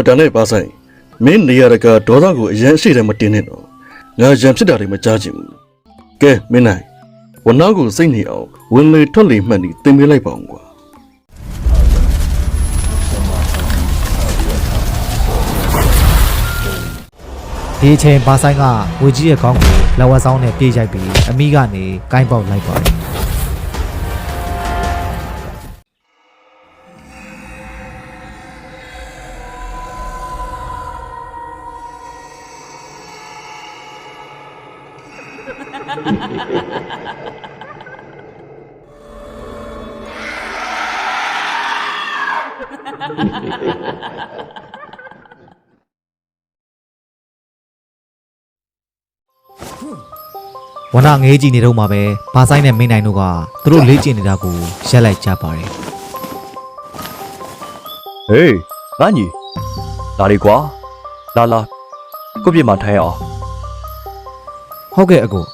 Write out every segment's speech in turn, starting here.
အော်ဒါနဲ့ပါဆိုင်မင်းနေရတကဒေါသကိုအရင်အရှိတယ်မတင်နဲ့တော့ငါရံဖြစ်တာတွေမကြားချင်ဘူးကဲမင်းနိုင်ဝနာကိုစိတ်နေအောင်ဝင်လေထွက်လေမှတ်နေတင်ပေးလိုက်ပါအောင်ကွာဒီအချိန်ဘာဆိုင်ကဝေကြီးရဲ့ခေါင်းကိုလက်ဝက်ဆောင်နဲ့ပြေးရိုက်ပြီးအမိကနေကိုင်းပေါက်လိုက်ပါတယ် ဝနငေးကြည့်နေတော့မှပဲဘာဆိုင်နဲ့မိန်နိုင်တို့ကသူတို့လေ့ကျင့်နေတာကိုရက်လိုက်ကြပါတယ်ဟေးငါညီလာလေကွာလာလာကိုပြစ်မှာထိုင်ရအောင်ဟုတ်ကဲ့အကို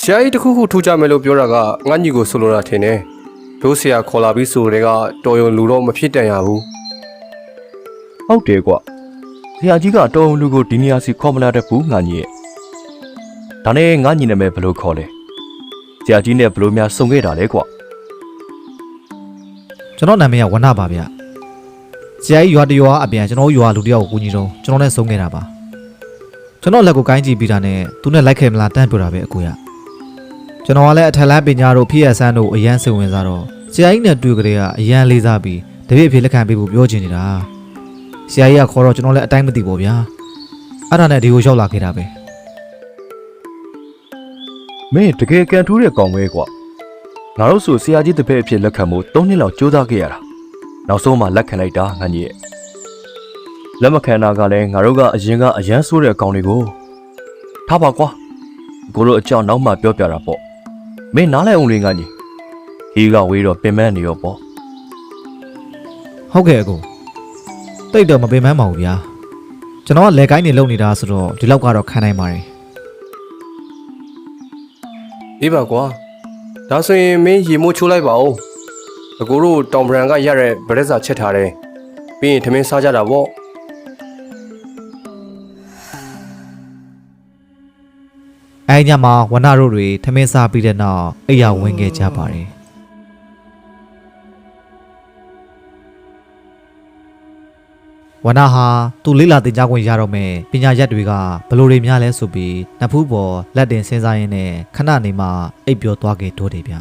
ဆရာကြီးတခုခုထူးကြမယ်လို့ပြောတာကငါညီကိုဆိုလိုတာထင်တယ် တို့ဆရာခေါ်လာပြီးဆိုတဲ့ကတော်ရုံလူတော့မဖြစ်တန်ရဘူးဟုတ်တယ်ကွာဆရာကြီးကတော်ုံလူကိုဒီနေရာစီခေါ်မလာတတ်ဘူးငါညီရဲ့ဒါနဲ့ငါညီနာမည်ဘယ်လိုခေါ်လဲဆရာကြီးနဲ့ဘယ်လိုများစုံခဲ့တာလဲကွာကျွန်တော်နာမည်ကဝနပါဗျဆရာကြီးရွာတရွာအပြန်ကျွန်တော်ရွာလူတယောက်ကိုကူညီတော့ကျွန်တော်နဲ့ဆုံးခဲ့တာပါကျွန်တော်လက်ကိုကိုင်းကြည့်ပြီးတာနဲ့သူနဲ့လိုက်ခဲ့မလားတန်းပြတာပဲအကိုရ ကျွန်တော်ကလည်းအထက်လန်းပညာတို့ဖြစ်ရဆန်းတို့အရန်စိတ်ဝင်စားတော့ဆရာကြီးနဲ့တွေ့ကြတဲ့ကအရန်လေးစားပြီးတပည့်အဖြစ်လက်ခံပေးဖို့ပြောချင်နေတာဆရာကြီးကခေါ်တော့ကျွန်တော်လည်းအတိုင်းမသိပါဗျာအဲ့ဒါနဲ့ဒီကိုရောက်လာခဲ့တာပဲမင်းတကယ်ကန်ထူးတဲ့ကောင်ပဲကွာငါတို့ဆိုဆရာကြီးတစ်ဖက်အဖြစ်လက်ခံဖို့၃နှစ်လောက်ကြိုးစားခဲ့ရတာနောက်ဆုံးမှလက်ခံလိုက်တာငါညီရဲ့လက်မခံတာကလည်းငါတို့ကအရင်ကအရန်ဆိုးတဲ့ကောင်တွေကိုထားပါကွာကိုတို့အကြောင်းနောက်မှပြောပြတာပေါ့ မင်းနားလဲအောင်လေးငါညီဟီးကဝေးတော့ပင်မနေရောပေါ့ဟုတ်ကဲ့အကိုတိတ်တော့မပင်ပန်းပါဘူးဗျာကျွန်တော်ကလက်ကိုင်းနေလုံနေတာဆိုတော့ဒီလောက်ကတော့ခံနိုင်ပါတယ်အေးပါကွာဒါဆိုရင်မင်းရေမိုးချိုးလိုက်ပါဦးအကိုတို့တောင်ပရန်ကရတဲ့ဗရက်စာချက်ထားတယ်ပြီးရင်ထမင်းစားကြတာပေါ့ အဲဒီညမှာဝနတို့တွေထမင်းစားပြီးတဲ့နောက်အိယာဝင်ခဲ့ကြပါတယ်ဝနဟာသူလေးလာတင်ကြခွင့်ရတော့မယ်ပညာရက်တွေကဘယ်လိုတွေများလဲဆိုပြီးနဖူးပေါ်လက်တင်စဉ်းစားရင်းနဲ့ခဏနေမှအိပ်ပျော်သွားခဲ့တိုးတယ်ဗျ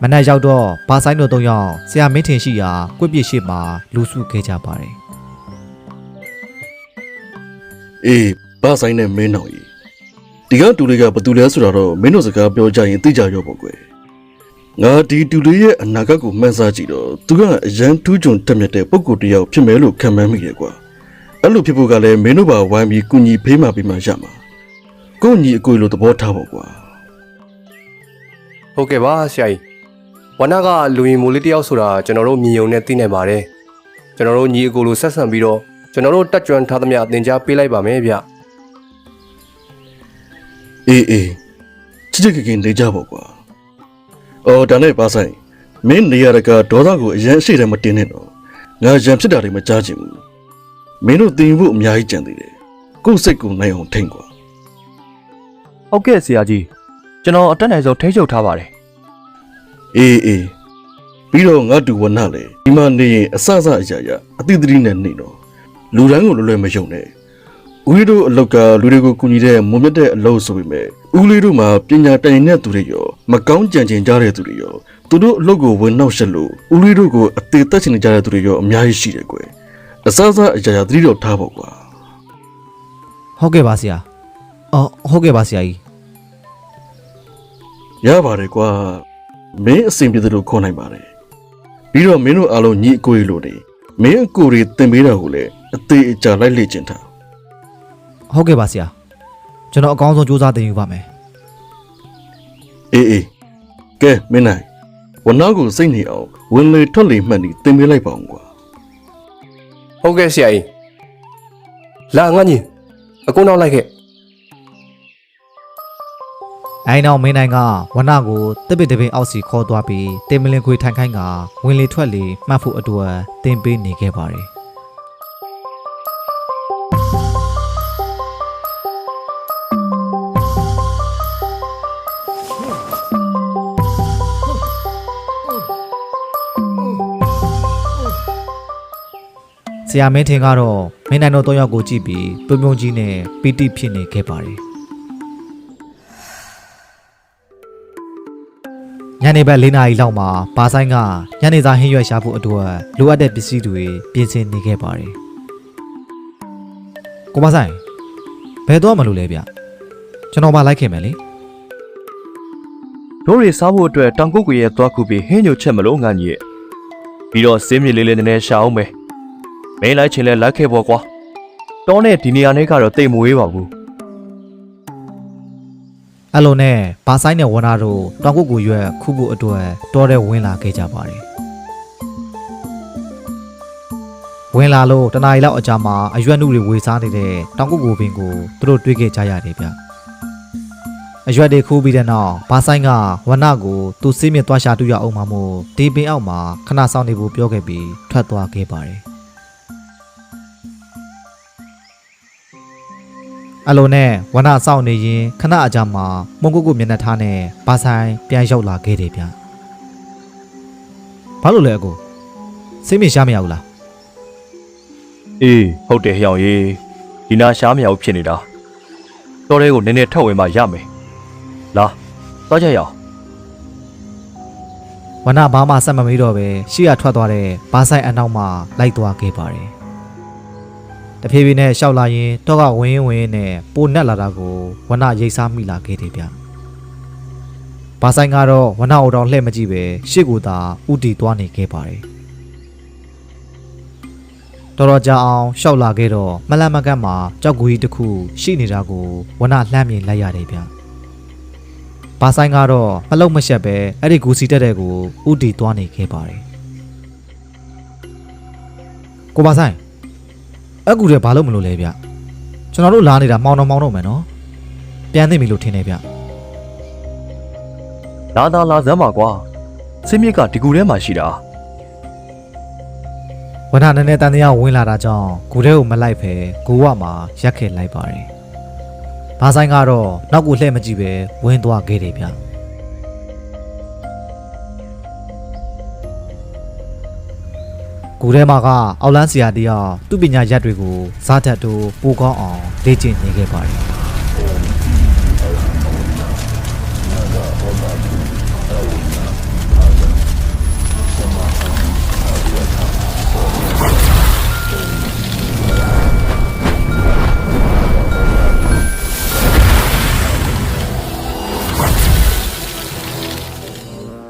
မနက်ရောက်တော့ဘာဆိုင်တို့သုံးယောက်ဆရာမင်းထင်ရှိရာကွက်ပြစ်ရှိမှာလူစုခဲ့ကြပါတယ် အေးဘာဆိုင်နဲ့မင်းတော်ကြီးဒီကတူလေးကဘသူလဲဆိုတော့မင်းတို့စကားပြောကြရင်သိကြရောပေါ့ကွယ်ငါဒီတူလေးရဲ့အနာဂတ်ကိုမှန်းစားကြည့်တော့သူကအရန်ထူးချွန်တက်မြတ်တဲ့ပုံကိုယ်တစ်ယောက်ဖြစ်မယ်လို့ခံမှန်းမိတယ်ကွာအဲ့လိုဖြစ်ဖို့ကလည်းမင်းတို့ပါဝိုင်းပြီးကုညီဖေးမှပြီးမှရမှာကိုညီအကိုလိုသဘောထားပေါ့ကွာဟုတ်ကဲ့ပါဆရာကြီးဝနာကလူရင်မိုးလေးတယောက်ဆိုတာကျွန်တော်တို့မြင်ုံနဲ့သိနိုင်ပါတယ်ကျွန်တော်တို့ညီအကိုလိုဆက်ဆံပြီးတော့ ကျွန်တော်တို့တက်ကြွထားသမျှသင်ကြားပေးလိုက်ပါမယ်ဗျအေးအေးချစ်ချစ်ခင်ခင်နေကြပေါ့ကွာအော်ဒါနဲ့ပါဆိုင်မင်းနေရတကဒေါသကိုအရင်အရှိတယ်မတင်နဲ့တော့ငါရံဖြစ်တာတွေမကြားချင်ဘူးမင်းတို့တင်ဖို့အများကြီးကြံသေးတယ်ကိုယ့်စိတ်ကိုနိုင်အောင်ထိန်ကွာဟုတ်ကဲ့ဆရာကြီးကျွန်တော်အတက်နိုင်ဆုံးထိ ंछ ုပ်ထားပါတယ်အေးအေးပြီးတော့ငါတူဝနလေဒီမှာနေရင်အဆအဆအရာရာအတိအသတိနဲ့နေတော့ လူတိုင်းကိုလွယ်လွယ်မယုံနဲ့ဦးလေးတို့အလောက်ကလူတွေကိုကူညီတဲ့မုံမြတ်တဲ့အလုပ်ဆိုပေမဲ့ဦးလေးတို့မှာပညာတိုင်တဲ့သူတွေရောမကောင်းကြံကျင်ကြတဲ့သူတွေရောသူတို့အလုပ်ကိုဝင်နှောက်ရှက်လို့ဦးလေးတို့ကိုအသေးသက်ချင်နေကြတဲ့သူတွေရောအများကြီးရှိတယ်ကွယ်အဆအဆအရာရာသတိတော့ထားပေါ့ကွာဟုတ်ကဲ့ပါဆရာအော်ဟုတ်ကဲ့ပါဆရာကြီးရပါတယ်ကွာမင်းအစဉ်ပြေတယ်လို့ခေါ်နိုင်ပါတယ်ပြီးတော့မင်းတို့အားလုံးညီအကိုကြီးလို့နေ မင်းအကိုတွေတင်ပေးတာကိုလည်းအသေးအကြလိုက်လေ့ကျင့်ထားဟုတ်ကဲ့ပါဆရာကျွန်တော်အကောင်းဆုံးစူးစမ်းတင်ယူပါမယ်အေးအေးကဲမင်းနိုင်ဝနာကိုစိတ်နေအောင်ဝင်လေထွက်လေမှတ်နေတင်ပေးလိုက်ပါအောင်ကွာဟုတ်ကဲ့ဆရာကြီးလာငါညီအကုန်နောက်လိုက်ခဲ့ အိုင်နောက်မင်းနိုင်ကဝနကိုတပစ်တပင်အောက်စီခေါ်သွားပြီးတင်မလင်ခွေထိုင်ခိုင်းကဝင်လေထွက်လေမှတ်ဖို့အတွက်တင်ပေးနေခဲ့ပါတယ်ဆရာမင်းထင်ကတော့မင်းနိုင်တို့တော့ယောက်ကိုကြည့်ပြီးပြုံပြုံကြီးနဲ့ပီတိဖြစ်နေခဲ့ပါတယ် ညနေဘက်၄နာရီလောက်မှာဘာဆိုင်ကညနေစာဟင်းရွက်ရှာဖို့အတွက်လိုအပ်တဲ့ပစ္စည်းတွေပြင်ဆင်နေခဲ့ပါတယ်ကိုမဆိုင်ဘယ်တော့မလို့လဲဗျကျွန်တော်မလိုက်ခင်မယ်လေတို့တွေစားဖို့အတွက်တောင်ကုတ်ကွေရဲ့သွားခုပြီးဟင်းညိုချက်မလို့ငါကြီးရဲ့ပြီးတော့စင်းမြေလေးလေးနည်းနည်းရှာအောင်မယ်မင်းလိုက်ချင်လဲလိုက်ခဲ့ပေါ့ကွာတောနဲ့ဒီနေရာနဲ့ကတော့တိတ်မဝေးပါဘူး အဲ့လိုနဲ့ဘာဆိုင်နဲ့ဝနာတို့တောင်ကုတ်ကိုရွက်ခုဖို့အတွက်တော်တဲ့ဝင်လာခဲ့ကြပါတယ်ဝင်လာလို့တနားရီလောက်အကြာမှာအရွက်နှုတွေဝေစားနေတဲ့တောင်ကုတ်ကိုပင်ကိုသူတို့တွေ့ခဲ့ကြရတယ်ဗျအရွက်တွေခူးပြီးတဲ့နောက်ဘာဆိုင်ကဝနာကိုသူစိတ်မြင့်သွားရှာတူရအောင်မမို့ဒီပင်အောက်မှာခဏဆောင်နေဖို့ပြောခဲ့ပြီးထွက်သွားခဲ့ပါတယ် အလိုနဲ့ဝနာစောင့်နေရင်ခဏအကြာမှာမုံကုတ်ကုမျက်နှာထားနဲ့ဘာဆိုင်ပြန်ရောက်လာခဲ့တယ်ဗျဘာလို့လဲအကိုစိတ်မြင့်ရှားမရဘူးလားအေးဟုတ်တယ်ဟျောင်ရေးဒီနာရှားမြောက်ဖြစ်နေတာတော်တဲ့ကိုနည်းနည်းထပ်ဝင်မှရမယ်လာသွားကြရအောင်ဝနာဘာမှဆက်မမေးတော့ပဲရှေ့ကထွက်သွားတဲ့ဘာဆိုင်အနောက်မှာလိုက်သွားခဲ့ပါတယ် တဖြည်းဖြည်းနဲ့ရှောက်လာရင်တော့ကဝင်းဝင်းနဲ့ပိုနက်လာတာကိုဝနာရိတ်စားမိလာခဲ့တယ်ဗျဘာဆိုင်ကတော့ဝနာအိုတော်လှည့်မကြည့်ပဲရှေ့ကိုသာဥတီသွားနေခဲ့ပါတယ်တော်တော်ကြာအောင်ရှောက်လာခဲ့တော့မလန့်မကန့်မှာကြောက်ကူကြီးတစ်ခုရှိနေတာကိုဝနာလှမ်းမြင်လိုက်ရတယ်ဗျဘာဆိုင်ကတော့မလုံမရှက်ပဲအဲ့ဒီဂူစီတက်တဲ့ကိုဥတီသွားနေခဲ့ပါတယ်ကိုဘာဆိုင် အကူတဲ့ဘာလို့မလို့လဲဗျကျွန်တော်တို့လာနေတာမှောင်တော့မှောင်တော့မယ်နော်ပြန်သိပြီလို့ထင်နေဗျလာသာလာစမ်းပါကွာစင်းမြစ်ကဒီကူထဲမှာရှိတာဝနနည်းနည်းတန်တရားဝင်လာတာကြောင့်ဂူထဲကိုမလိုက်ဖဲဂူဝမှာရက်ခဲ့လိုက်ပါတယ်ဘာဆိုင်ကတော့နောက်ကိုလှည့်မကြည့်ပဲဝင်သွားခဲ့တယ်ဗျ ဂူထဲမှာကအောက်လန်းဆရာတယောက်သူ့ပညာရက်တွေကိုဇာတ်တက်တို့ပိုကောင်းအောင်လေ့ကျင့်နေခဲ့ပါတယ်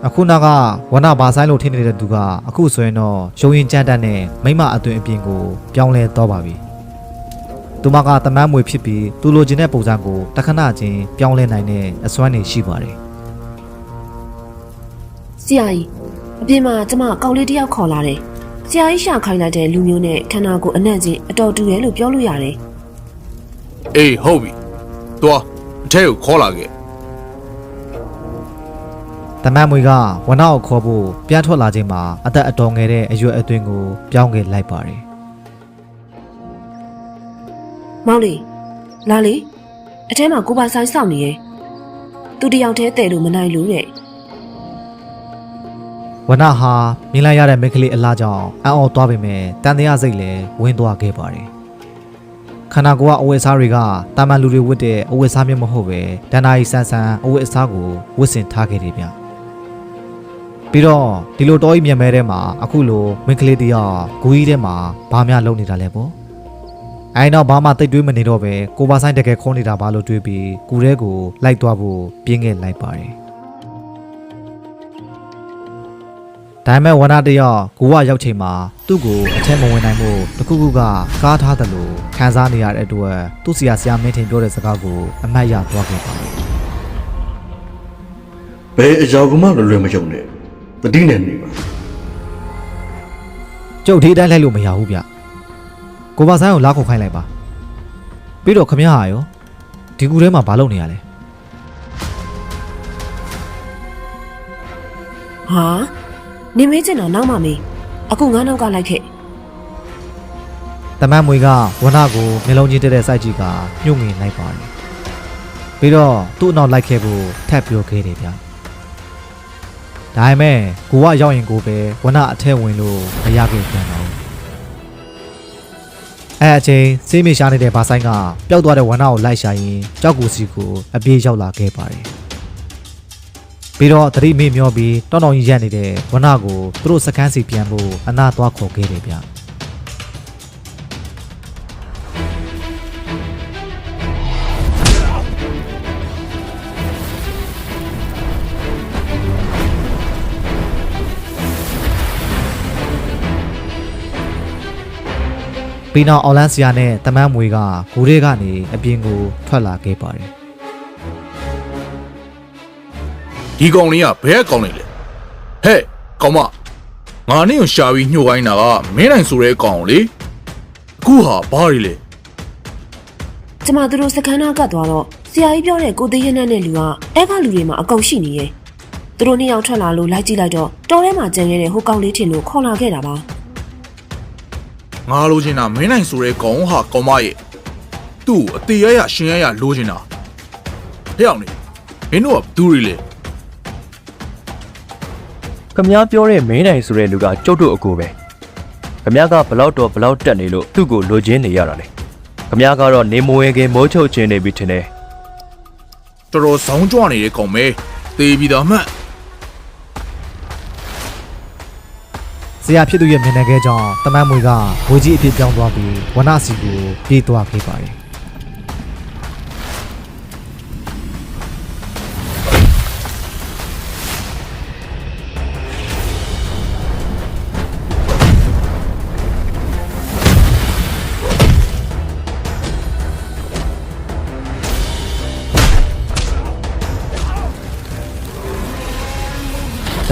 အခုနောက်ကဝနဘာဆိုင်လို့ထင်နေတဲ့သူကအခုဆိုရင်တော့ရုံရင်ကြမ်းတမ်းနဲ့မိမအသွင်အပြင်ကိုပြောင်းလဲတော့ပါပြီ။သူမကတမန်းမွေဖြစ်ပြီးသူလိုချင်တဲ့ပုံစံကိုတခဏချင်းပြောင်းလဲနိုင်တဲ့အစွမ်းနေရှိပါတယ်ဆရာကြီးအပြင်မှာကျမကောင်လေးတစ်ယောက်ခေါ်လာတယ်ဆရာကြီးရှာခိုင်းလိုက်တဲ့လူမျိုးနဲ့ခန္ဓာကိုယ်အနှံ့ချင်းအတော်တူတယ်လို့ပြောလို့ရတယ်အေးဟုတ်ပြီသွားအထက်ကိုခေါ်လာခဲ့။ တမန်းမွေကဝနကိုခေါ်ဖို့ပြန်ထွက်လာချိန်မှာအသက်အတော်ငယ်တဲ့အရွယ်အသွင်ကိုပြောင်းခဲ့လိုက်ပါတယ်မောင်လေးလာလေအထဲမှာကိုပါဆိုင်စောင့်နေရဲ့သူတယောက်တည်းတဲ့လို့မနိုင်လို့တဲ့။ဝနဟာမြင်လိုက်ရတဲ့မိန်းကလေးအလားကြောင့်အံ့ဩသွားပေမဲ့တန်တရားစိတ်လည်းဝင်သွားခဲ့ပါတယ်။ခန္ဓာကိုယ်ကအဝတ်အစားတွေကတာမန်လူတွေဝတ်တဲ့အဝတ်အစားမျိုးမဟုတ်ပဲဒန္နာရီဆန်ဆန်အဝတ်အစားကိုဝတ်ဆင်ထားခဲ့တယ်ဗျ။ ပြီးတော့ဒီလိုတော်ကြီးမြန်မဲထဲမှာအခုလိုမိန်းကလေးတယောက်ဂူကြီးထဲမှာဘာများလုပ်နေတာလဲပေါ့။အဲနောက်ဘာမှတိတ်တွေးမနေတော့ပဲကိုပါဆိုင်တကယ်ခေါ်နေတာဘာလို့တွေးပြီးကူထဲကိုလိုက်သွားဖို့ပြင်းခဲ့လိုက်ပါတယ်။ဒါပေမဲ့ဝနာတယောက်ကိုကရောက်ချိန်မှာသူ့ကိုအထက်မဝင်နိုင်မှုတခုခုကကားထားတယ်လို့ခံစားနေရတဲ့အတွက်သူ့ဆရာဆရာမင်းထင်ပြောတဲ့စကားကိုအမှတ်ရသွားခဲ့ပါတယ်ဘယ်အကြောင်းကမှလွယ်လွယ်မယုံနဲ့ တတိနဲ့နေပါကျုပ်ဒီအတိုင်းလိုက်လို့မရဘူးဗျကိုပါဆိုင်ကိုလာခုတ်ခိုင်းလိုက်ပါပြီးတော့ခမရဟာရောဒီကူထဲမှာဘာလုပ်နေရလဲဟာနေမေးချင်တော့နောက်မှမေးအခုငါးနောက်ကလိုက်ခဲ့တမန်မွေကဝနကိုမျိုးလုံးကြီးတက်တဲ့စိုက်ကြီးကညှို့ငင်လိုက်ပါတယ်ပြီးတော့သူ့အနောက်လိုက်ခဲ့ဖို့ထပ်ပြောခဲ့တယ်ဗျာ ဒါပေမဲ့ကိုကရောက်ရင်ကိုပဲဝနအထက်ဝင်လို့မရခဲ့ပြန်တော့ဘူးအဲအချိန်စေးမေရှားနေတဲ့ဘာဆိုင်ကပျောက်သွားတဲ့ဝနကိုလိုက်ရှာရင်ကြောက်ကူစီကိုအပြေးရောက်လာခဲ့ပါတယ်ပြီးတော့သတိမေ့မျောပြီးတောင်းတောင်ကြီးရက်နေတဲ့ဝနကိုသူတို့စကန်းစီပြန်ဖို့အနာသွားခေါ်ခဲ့တယ်ဗျာ ပြီးနောက်အော်လန်ဆီယာနဲ့တမန်မွေကဂိုးတွေကနေအပြင်ကိုထွက်လာခဲ့ပါတယ်ဒီကောင်လေးကဘယ်ကောင်လေးလဲဟဲ့ကောင်မငါနဲ့ကိုရှာပြီးညှို့ခိုင်းတာကမင်းနိုင်ဆိုတဲ့ကောင်လေအခုဟာဘာတွေလဲကျမသူတို့စကန်းနာကတ်သွားတော့ဆရာကြီးပြောတဲ့ကိုသေးရနဲ့နဲ့လူကအဲ့ကလူတွေမှာအကုန်ရှိနေရဲ့သူတို့နှစ်ယောက်ထွက်လာလို့လိုက်ကြည့်လိုက်တော့တော်ထဲမှာကြံခဲ့တဲ့ဟိုကောင်လေးထင်လို့ခေါ်လာခဲ့တာပါ ငါလိုချင်တာမင်းနိုင်ဆိုတဲ့ကောင်ဟာကောင်မရဲ့သူ့ကိုအသေးရရရှင်ရရလိုချင်တာဟဲ့အောင်လေမင်းတို့ကဘသူတွေလဲခမည်းပြောတဲ့မင်းနိုင်ဆိုတဲ့လူကကျုပ်တို့အကိုပဲခမည်းကဘလောက်တော့ဘလောက်တက်နေလို့သူ့ကိုလိုချင်နေရတာလေခမည်းကတော့နေမဝင်ခင်မိုးချုပ်ခြင်းနေပြီထင်တယ်တော်တော်ဆောင်းကြွနေတဲ့ကောင်ပဲသေပြီးသားမှတ် ရာဖြစ်သူရဲ့မျက်နှာခဲကြောင့်တမန်မွေကဝေကြီးအဖြစ်ပြောင်းသွားပြီးဝနစီကိုပြေးသွားခဲ့ပါတယ်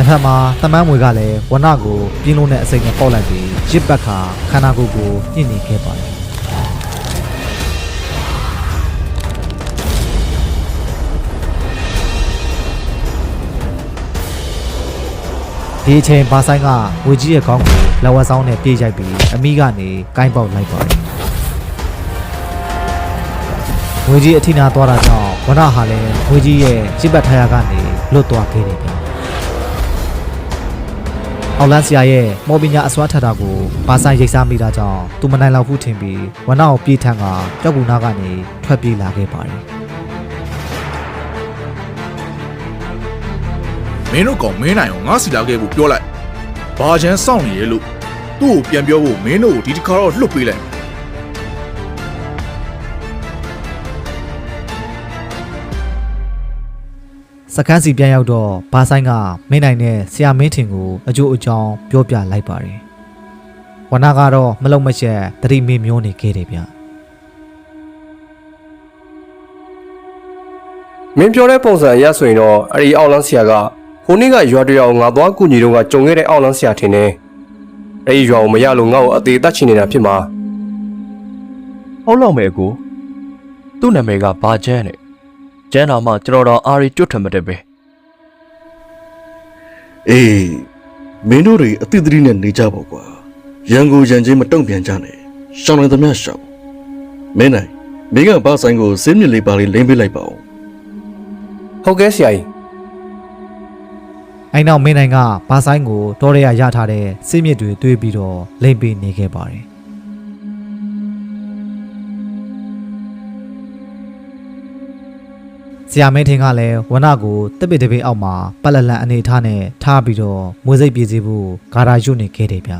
တစ်ဖက်မှာတမန်မွေကလည်းဝနကိုပြင်းလုံးတဲ့အစိမ်နဲ့ပေါက်လိုက်ပြီးရစ်ပတ်ခါခန္ဓာကိုယ်ကိုညှင့်နေခဲ့ပါတယ်ဒီအချိန်ဘာဆိုင်ကဝေကြီးရဲ့ခေါင်းကိုလက်ဝက်ဆောင်နဲ့ပြေးရိုက်ပြီးအမိကနေကိုင်းပေါက်လိုက်ပါတယ်ဝေကြီးအထိနာသွားတာကြောင့်ဝနဟာလည်းဝေကြီးရဲ့ရစ်ပတ်ထားရကနေလွတ်သွားခဲ့တယ်ဗျာ အောက်လန်ဆီယာရဲ့မော်ပညာအစွမ်းထက်တာကိုဘာဆိုင်ရိတ်စားမိတာကြောင့်သူမနိုင်လောက်ဘူးထင်ပြီးဝနာကိုပြေးထန်ကကြောက်ကူနာကနေထွက်ပြေးလာခဲ့ပါတယ်မင်းတို့ကောင်မင်းနိုင်ကိုငါစီလာခဲ့ဖို့ပြောလိုက်ဘာချမ်းစောင့်နေရဲလို့သူ့ကိုပြန်ပြောဖို့မင်းတို့ကိုဒီတစ်ခါတော့လှုပ်ပေးလိုက် စကန်းစီပြန်ရောက်တော့ဘာဆိုင်ကမင်းနိုင်နဲ့ဆရာမင်းထင်ကိုအကျိုးအကြောင်းပြောပြလိုက်ပါတယ်ဝနာကတော့မလုံမချက်တတိမေမျိုးနေခဲ့တယ်ဗျမင်းပြောတဲ့ပုံစံအရဆိုရင်တော့အဲ့ဒီအောက်လန်းဆရာကဟိုနေ့ကရွာတရွာကိုငါသွားကူညီတော့ကကြုံခဲ့တဲ့အောက်လန်းဆရာထင်တယ်အဲ့ဒီရွာကိုမရလို့ငါ့ကိုအသေးတတ်ချင်နေတာဖြစ်မှာဟုတ်လောက်မယ်အကိုသူ့နာမည်ကဘာကျန်းနဲ့ ကျန်းတော်မှကျွန်တော်တော့အာရီကျွတ်ထမတဲ့ပဲအေးမင်းတို့တွေအတိတ်တရီနဲ့နေကြပေါ့ကွာရန်ကိုရန်ချင်းမတုံ့ပြန်ကြနဲ့ရှောင်းနေသမျှရှောင်းမင်းနိုင်မင်းကဘာဆိုင်ကိုစင်းမြစ်လေးပါလေးလိမ့်ပေးလိုက်ပါဦးဟုတ်ကဲ့ဆရာကြီးအဲ့နောက်မင်းနိုင်ကဘာဆိုင်ကိုတော်ရရရထားတဲ့စိတ်မြစ်တွေတွေးပြီးတော့လိမ့်ပေးနေခဲ့ပါတယ် ဆရာမင်းထင်ကလည်းဝနကိုတစ်ပစ်တစ်ပစ်အောက်မှာပက်လက်လန်အနေထားနဲ့ထားပြီးတော့မွေးစိတ်ပြေးစီဖို့ဂါရာရွတ်နေခဲ့တယ်ဗျ